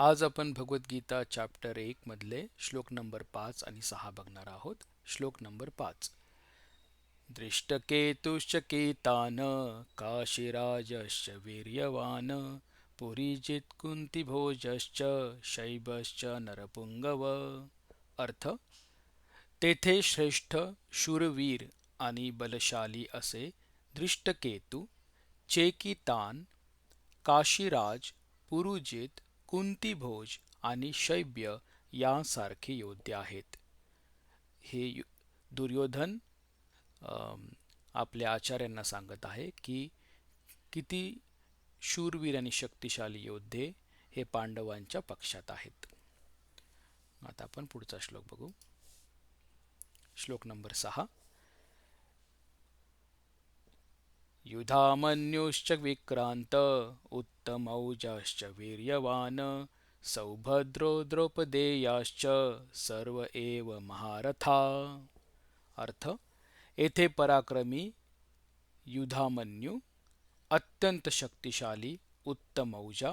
आज आपण भगवद्गीता चॅप्टर एक मधले श्लोक नंबर पाच आणि सहा बघणार आहोत. श्लोक नंबर पाच. दृष्टकेतुश्च केतान काशीराजश्च वीर्यवान पुरीजित कुंतीभोजश्च शैबश्च नरपुंगव. अर्थ तेथे श्रेष्ठ शूरवीर आणि बलशाली असे दृष्टकेतू चेकितान काशीराज पुरुजित कुंतीभोज आणि शैब्य यासारखे योद्धे आहेत. हे यु- दुर्योधन आपल्या आचार्यांना सांगत आहे की किती शूरवीर आणि शक्तिशाली योद्धे हे पांडवांच्या पक्षात आहेत. आता आपण पुढचा श्लोक बघू. श्लोक नंबर सहा. युधामन्युश्च विक्रांत उत्तमौजाश्च वीर्यवान सौभद्रो द्रौपदेयाश्च सर्व एव महारथा। अर्थ येथे पराक्रमी युधामन्यू अत्यंत शक्तिशाली उत्तमौजा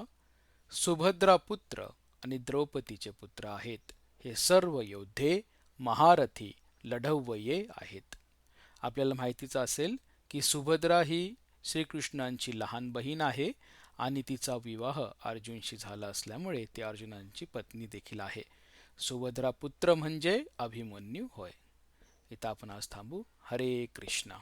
सुभद्रा पुत्र आणि द्रौपदीचे पुत्र आहेत. हे सर्व योद्धे महारथी लढवये आहेत. आपल्याला माहितीच असेल की सुभद्रा ही श्रीकृष्णांची लहान बहीण आहे आणि तिचा विवाह अर्जुनशी झाला असल्यामुळे ती अर्जुनांची पत्नी देखील आहे. सुभद्रा पुत्र म्हणजे अभिमन्यू होय. इथं आपण आज थांबू. हरे कृष्णा.